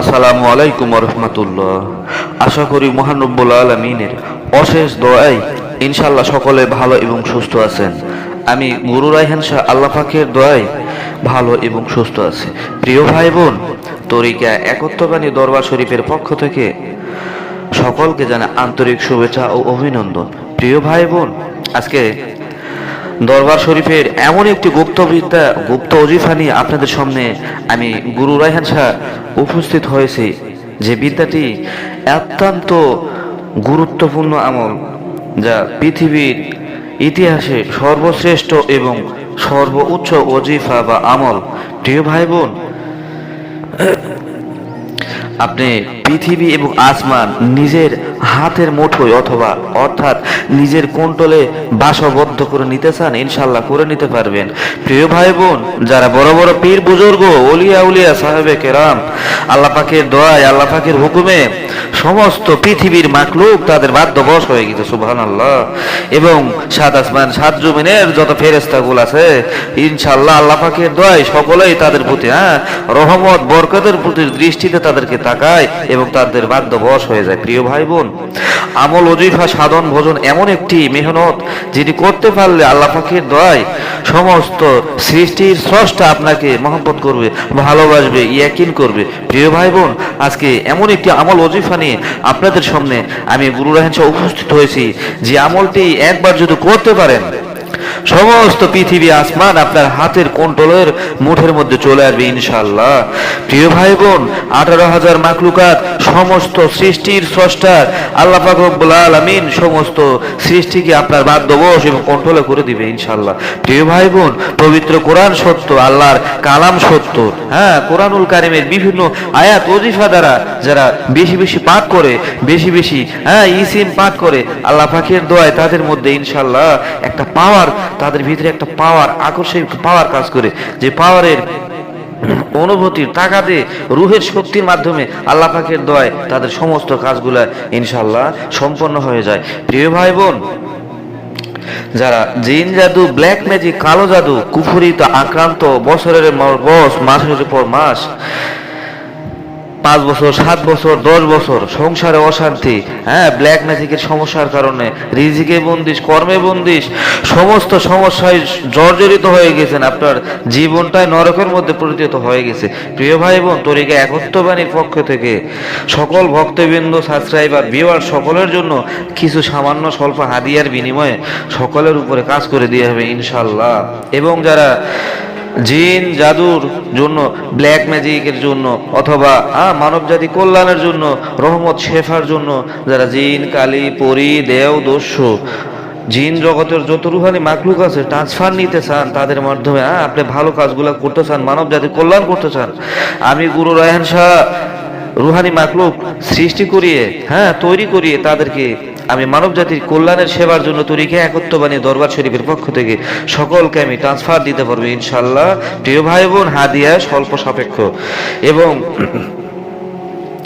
আসসালামু আলাইকুম রহমতুল্লাহ। আশা করি মহানব্বুল আলমিনের অশেষ দোয়াই ইনশাল্লাহ সকলে ভালো এবং সুস্থ আছেন। আমি গুরু রায়হান শাহ আল্লাহ পাকের দোয়াই ভালো এবং সুস্থ আছি। প্রিয় ভাই বোন তরিকা একত্রবাণী দরবার শরীফের পক্ষ থেকে সকলকে জানা আন্তরিক শুভেচ্ছা ও অভিনন্দন। প্রিয় ভাই বোন আজকে দরবার শরীফের এমন একটি গুপ্তবিদ্যা গুপ্ত অজিফা নিয়ে আপনাদের সামনে আমি গুরু রায়হান শাহ উপস্থিত হয়েছি। যে বিদ্যাটি অত্যন্ত গুরুত্বপূর্ণ আমল, যা পৃথিবীর ইতিহাসে সর্বশ্রেষ্ঠ এবং সর্বোচ্চ অজিফা বা আমল। প্রিয় ভাই বোন আপনি পৃথিবী এবং আসমান নিজের হাতের মুঠোয় অথবা অর্থাৎ নিজের কোন্টলে বাসবদ্ধ করে নিতে চান ইনশাল্লাহ করে নিতে পারবেন। প্রিয় ভাই বোন যারা বড় বড় পীর বুজুর্গ অলিয়া উলিয়া সাহেবে কেরাম, আল্লাহ পাকের দোয়ায়, আল্লাহ পাকের হুকুমে সমস্ত পৃথিবীর মাকলুক তাদের বাধ্যবশ হয়ে গেছে সুবহান আল্লাহ এবং সাত আসমান, সাত জমিনের যত ফেরেস্তাগুল আছে ইনশাল্লাহ আল্লাহ পাকের দোয়ায় সকলেই তাদের প্রতি হ্যাঁ রহমত, বরকতের প্রতি দৃষ্টিতে তাদেরকে তাকায় এবং তাদের বাধ্যবশ হয়ে যায়। প্রিয় ভাই বোন আমল অজিফা সাধন, ভোজন এমন একটি মেহনত যিনি করতে পারলে আল্লাহ পাকের দোয়ায় সমস্ত সৃষ্টির স্রষ্টা আপনাকে মহব্বত করবে, ভালোবাসবে, ইয়াকিন করবে। প্রিয় ভাই বোন আজকে এমন একটি আমল অজিফা নিয়ে আপনাদের সামনে আমি গুরু রাহেন উপস্থিত হয়েছি। যে আমলটি একবার যদি করতে পারেন সমস্ত পৃথিবী আসমান আপনার হাতের কন্ট্রোলের মুঠের মধ্যে চলে আসবে ইনশাল্লাহ প্রিয় ভাই বোন আঠারো হাজার মাকলুকাত সমস্ত সৃষ্টির স্রষ্টা আল্লাহ পাক রব্বুল আলামিন সমস্ত সৃষ্টিকে আপনার বাধ্যবশ এবং কন্ট্রোলে করে দিবে ইনশাল্লাহ প্রিয় ভাই বোন পবিত্র কোরআন সত্য, আল্লাহর কালাম সত্য হ্যাঁ কোরআনুল কারিমের বিভিন্ন আয়াত, ওজিফা দ্বারা যারা বেশি বেশি পাঠ করে, বেশি বেশি হ্যাঁ ইসিম পাঠ করে, আল্লাহ পাকের দোয়ায় তাদের মধ্যে ইনশাল্লাহ একটা পাওয়ার তাদের ভিতরে একটা পাওয়ার আকর্ষণ পাওয়ার কাজ করে। যে পাওয়ারের অনুভূতির তাকাতে রুহের শক্তির মাধ্যমে আল্লাহ পাকের দোয়ায় তাদের সমস্ত কাজগুলা ইনশাল্লাহ সম্পন্ন হয়ে যায়। প্রিয় ভাই বোন যারা জিন জাদু ব্ল্যাক ম্যাজিক কালো জাদু, কুফুরিত, আক্রান্ত, বছরের বস, মাসের পর মাস পাঁচ বছর, সাত বছর, দশ বছর, সংসারে অশান্তি হ্যাঁ ব্ল্যাক ম্যাজিকের সমস্যার কারণে রিজিকে বন্দিশ কর্মে বন্দিশ, সমস্ত সমস্যায় জর্জরিত হয়ে গেছেন আপনার জীবনটাই নরকের মধ্যে পরিণত হয়ে গেছে। প্রিয় ভাই বোন তরিকা একত্ববাণীর পক্ষ থেকে সকল ভক্তবৃন্দ, সাবস্ক্রাইবার বিওয়ার সকলের জন্য কিছু সামান্য স্বল্প হাদিয়ার বিনিময়ে সকলের উপরে কাজ করে দিয়ে হবে ইনশাল্লাহ। এবং যারা জিন জাদুর জন্য, ব্ল্যাক ম্যাজিকের জন্য, অথবা মানব জাতি কল্যাণের জন্য, রহমত শেফার জন্য, যারা জিন, কালী, পরি, দেও, দস্যু, জিন জগতের যত রুহানি মাকলুক আছে ট্রান্সফার নিতে চান তাদের মাধ্যমে হ্যাঁ আপনি ভালো কাজগুলো করতে চান মানব জাতির কল্যাণ করতে চান। আমি গুরু রায়হান শাহ, রুহানি মাকলুক সৃষ্টি করিয়ে হ্যাঁ তৈরি করিয়ে তাদেরকে আমি মানব জাতির কল্যাণের সেবার জন্য তরিকে একত্ববাণী দরবার শরীফের পক্ষ থেকে সকলকে আমি ট্রান্সফার দিতে পারব ইনশাল্লাহ প্রিয় ভাই বোন হাদিয়া স্বল্প সাপেক্ষ। এবং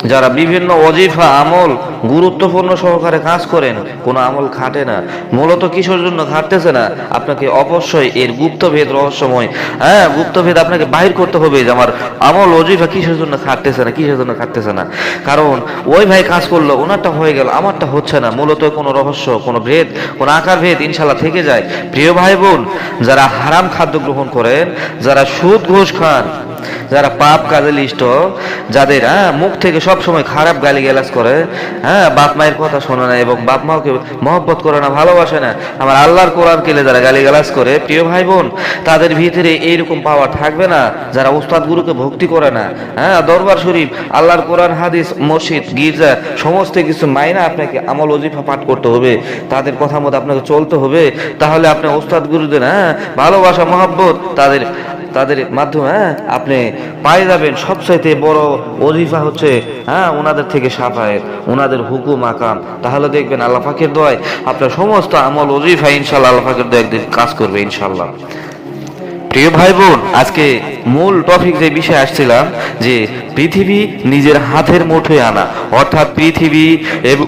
যারা বিভিন্ন অজিফা, আমল গুরুত্বপূর্ণ সহকারে কাজ করেন, কোনো আমল খাটে না। মূলত কিসের জন্য খাটতেছে না? আপনাকে অবশ্যই এর গুপ্তভেদ রহস্যময় হ্যাঁ গুপ্তভেদ আপনাকে বাহির করতে হবে যে আমার আমল অজিফা কিসের জন্য খাটতেছে না, কিসের জন্য খাটতেছে না। কারণ ওই ভাই কাজ করল, ওনারটা হয়ে গেল, আমারটা হচ্ছে না। মূলত কোনো রহস্য, কোনো ভেদ, কোনো আকার ভেদ ইনশাল্লাহ থেকে যায়। প্রিয় ভাই বোন যারা হারাম খাদ্য গ্রহণ করেন, যারা সুদ ঘোষ খান, যারা পাপ কাজে লিষ্ট, যাদের হ্যাঁ মুখ থেকে সব সময় খারাপ গালি গালাজ করে হ্যাঁ বাপ মায়ের কথা শোনে না এবং বাপ মাকে মহব্বত করে না, ভালোবাসে না। আমার আল্লাহর কোরআন কেলে যারা গালি গালাজ করে, প্রিয় ভাই বোন তাদের ভিতরে এইরকম পাওয়ার থাকবে না, যারা উস্তাদ গুরুকে ভক্তি করে না। হ্যাঁ দরবার শরীফ, আল্লাহর কোরআন, হাদিস, মসজিদ, গির্জা, সমস্ত কিছু মাইনা আপনাকে আমল অজিফা পাঠ করতে হবে। তাদের কথা মতো আপনাকে চলতে হবে। তাহলে আপনার উস্তাদ গুরুদের হ্যাঁ ভালোবাসা, মহব্বত তাদের তাদের মাধ্যমে হ্যাঁ? আপনি পাই যাবেন, সবচাইতে বড় অজিফা হচ্ছে হ্যাঁ ওনাদের থেকে সাফায়েত ওনাদের হুকুম, আকাম। তাহলে দেখবেন আল্লাহ পাকের দোয়ায় আপনার সমস্ত আমল অজিফা ইনশাল্লাহ আল্লাহ পাকের দোয়া একদিন কাজ করবে ইনশাল্লাহ প্রিয় ভাই বোন আজকে মূল টপিক যে বিষয়ে আসছিলাম, যে পৃথিবী নিজের হাতের মুঠোয় আনা, অর্থাৎ পৃথিবী এবং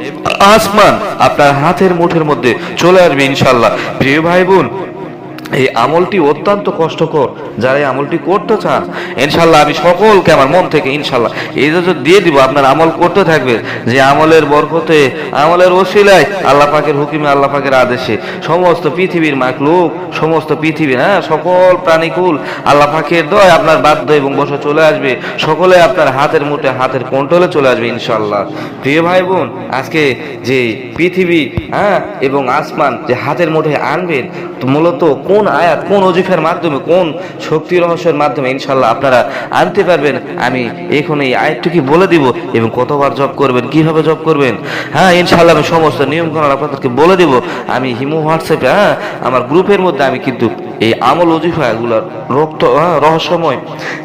আসমান আপনার হাতের মুঠের মধ্যে চলে আসবে ইনশাল্লাহ প্রিয় ভাই বোন এই আমলটি অত্যন্ত কষ্টকর, যারা এই আমলটি করতে চান, ইনশাল্লাহ আমি সকলকে আমার মন থেকে ইনশাল্লাহ এই দিয়ে দিব, আপনার আমল করতে থাকবে যে আমলের বরকতে, আমলের ওসিলায় আল্লাহ পাকের হুকিমে, আল্লাহ পাকের আদেশে সমস্ত পৃথিবীর মাকলুক সমস্ত পৃথিবীর হ্যাঁ সকল প্রাণীকুল আল্লাহ পাকের দয় আপনার বাধ্য এবং বসে চলে আসবে, সকলে আপনার হাতের মুঠে, হাতের কন্ট্রোলে চলে আসবে ইনশাল্লাহ। প্রিয় ভাই বোন আজকে যে পৃথিবী হ্যাঁ এবং আসমান যে হাতের মুঠে আনবেন মূলত কোন আয়াত কোন অজিফের মাধ্যমে কোন শক্তি রহস্যের মাধ্যমে ইনশাল্লাহ আপনারা আনতে পারবেন? আমি এখন এই আয়াতটুকু বলে দিব এবং কতবার জব করবেন কীভাবে জব করবেন? হ্যাঁ ইনশাল্লাহ আমি সমস্ত নিয়মকানুন আপনাদেরকে বলে দিব। আমি হিমো হোয়াটসঅ্যাপে হ্যাঁ আমার গ্রুপের মধ্যে আমি কিন্তু এই আমল অজিফা এগুলোর রক্ত হ্যাঁ, রহস্যময়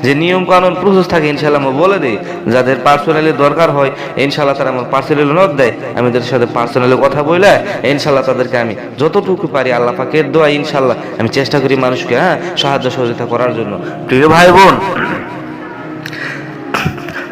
যে নিয়ম কানুন প্রসেস থাকে ইনশাল্লাহ আমি বলে দিই। যাদের পার্সোনালি দরকার হয় ইনশাল্লাহ তারা আমার পার্সোনালি নক দেয়। আমি তাদের সাথে পার্সোনালি কথা বলে ইনশাল্লাহ তাদেরকে আমি যতটুকু পারি আল্লাহ পাকের দোয়া ইনশাল্লাহ আমি চেষ্টা করি মানুষকে হ্যাঁ সাহায্য সহযোগিতা করার জন্য। প্রিয় ভাই বোন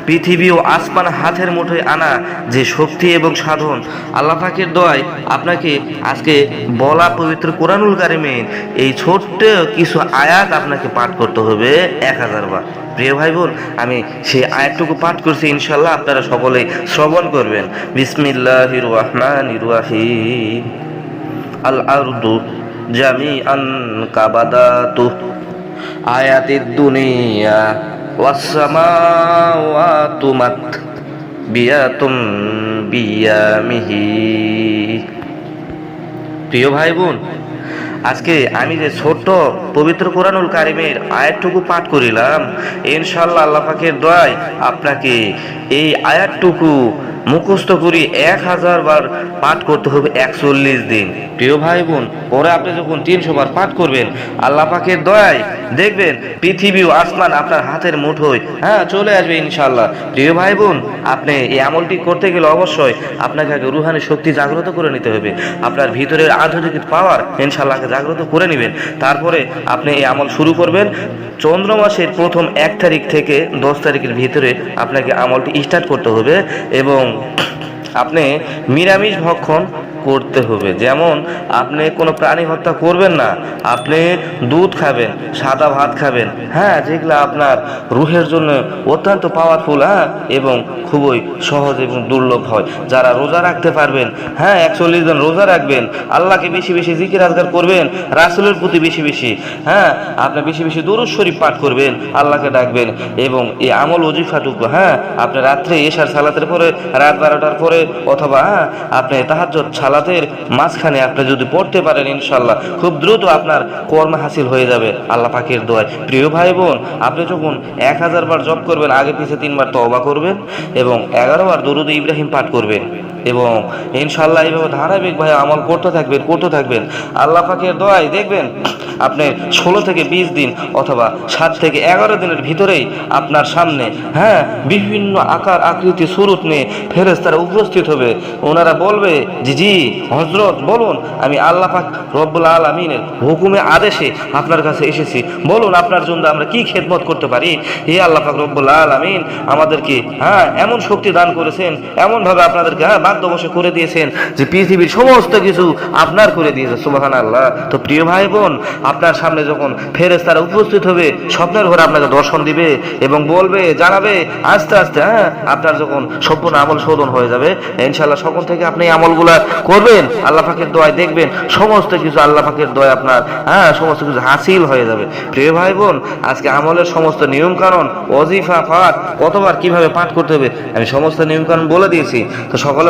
পৃথিবী ও আসমান হাতের মুঠোয় আনা যে শক্তি এবং সাধন, আল্লাহ পাকের দোয়ায় আপনাকে আজকে বলা পবিত্র কোরআনুল কারিমে এই ছোট্ট কিছু আয়াত আপনাকে পাঠ করতে হবে এক হাজার বার। প্রিয় ভাই বোন আমি সেই আয়াতটুকু পাঠ করছি ইনশাল্লাহ আপনারা সকলে শ্রবণ করবেন। বিসমিল্লাহির রহমানির রহিম। আল আরদু জামিআন কাবাদাতু আয়াতিদ দুনিয়া ওয়াসসামাওয়াতু মাত বিয়াতুম বিয়ামিহি। প্রিয় ভাই বোন আজকে আমি যে ছোট্ট পবিত্র কোরআনুল কারিমের আয়াতটুকু পাঠ করিলাম ইনশাল্লাহ আল্লাহ পাকের দোয়ায় আপনাকে এই আয়াতটুকু মুখস্থ করি এক হাজার বার পাঠ করতে হবে একচল্লিশ দিন। প্রিয় ভাই বোন, পরে আপনি যখন তিনশো বার পাঠ করবেন, আল্লাহ পাকের দয়ায় দেখবেন পৃথিবী ও আসমান আপনার হাতের মুঠোয়। হ্যাঁ চলে আসবে ইনশাল্লাহ প্রিয় ভাই বোন, আপনি এই আমলটি করতে গেলে অবশ্যই আপনাকে আগে রুহানি শক্তি জাগ্রত করে নিতে হবে। আপনার ভিতরের আধুনিক পাওয়ার ইনশাল্লাহকে জাগ্রত করে নেবেন। তারপরে আপনি এই আমল শুরু করবেন। চন্দ্র মাসের প্রথম এক তারিখ থেকে দশ তারিখের ভিতরে আপনাকে আমলটি স্টার্ট করতে হবে এবং Shalom. আপনি নিরামিষ ভক্ষণ করতে হবে। যেমন, আপনি কোনো প্রাণী হত্যা করবেন না, আপনি দুধ খাবেন, সাদা ভাত খাবেন হ্যাঁ যেগুলো আপনার রুহের জন্য অত্যন্ত পাওয়ারফুল হ্যাঁ এবং খুবই সহজ এবং দুর্লভ হয়। যারা রোজা রাখতে পারবেন হ্যাঁ একচল্লিশ জন রোজা রাখবেন, আল্লাহকে বেশি বেশি জিকির আজগার করবেন, রাসুলের প্রতি বেশি বেশি হ্যাঁ আপনি বেশি বেশি দুরুদ শরীফ পাঠ করবেন, আল্লাহকে ডাকবেন এবং এই আমল অজিফাটুকু হ্যাঁ আপনি রাত্রে এশার সালাতের পরে, রাত বারোটার পরে অথবা হ্যাঁ আপনি তাহাজ্জত ছালাতের মাঝখানে আপনি যদি পড়তে পারেন ইনশাল্লাহ খুব দ্রুত আপনার কর্ম হাসিল হয়ে যাবে আল্লাহ পাকের দোয়ায়। প্রিয় ভাই বোন, আপনি যখন এক হাজার বার জপ করবেন, আগে পিছিয়ে তিনবার তবা করবেন এবং এগারো বার দরুদ ইব্রাহিম পাঠ করবেন। এবং ইনশাল্লাহ এইভাবে ধারাবাহিক ভাই আমল করতে থাকবেন করতে থাকবেন। আল্লাহ পাকের দোয়ায় দেখবেন, আপনি ষোলো থেকে বিশ দিন অথবা সাত থেকে এগারো দিনের ভিতরেই আপনার সামনে হ্যাঁ বিভিন্ন আকার আকৃতি সুরুত নিয়ে ফেরেস তারা উপস্থিত হবে। ওনারা বলবে যে, জি হজরত বলুন, আমি আল্লাহ পাক রব্বুল আলমিনের হুকুমে, আদেশে আপনার কাছে এসেছি। বলুন, আপনার জন্য আমরা কি খেদমত করতে পারি? হে আল্লাহ পাক রব্বুল আলমিন আমাদেরকে হ্যাঁ এমন শক্তি দান করেছেন, এমনভাবে আপনাদেরকে হ্যাঁ বাধ্যবশে করে দিয়েছেন যে পৃথিবীর সমস্ত কিছু আপনার করে দিয়েছে সুবাহান আল্লাহ তো প্রিয় ভাই বোন আপনার সামনে যখন ফেরেস তারা উপস্থিত হবে, স্বপ্নের ঘরে আপনাকে দর্শন দিবে এবং বলবে, জানাবে, আস্তে আস্তে হ্যাঁ আপনার যখন সম্পূর্ণ আমল শোধন হয়ে যাবে ইনশাল্লাহ সকল থেকে আপনি আমলগুলা করবেন, আল্লাহ পাকের দোয়ায় দেখবেন, সমস্ত কিছু আল্লাহ পাকের দোয়া আপনার হ্যাঁ সমস্ত কিছু হাসিল হয়ে যাবে। প্রিয় ভাই বোন আজকে আমলের সমস্ত নিয়ম কারণ অজিফা পাঠ কতবার কীভাবে পাঠ করতে হবে, আমি সমস্ত নিয়ম কারণ বলে দিয়েছি। তো সকলে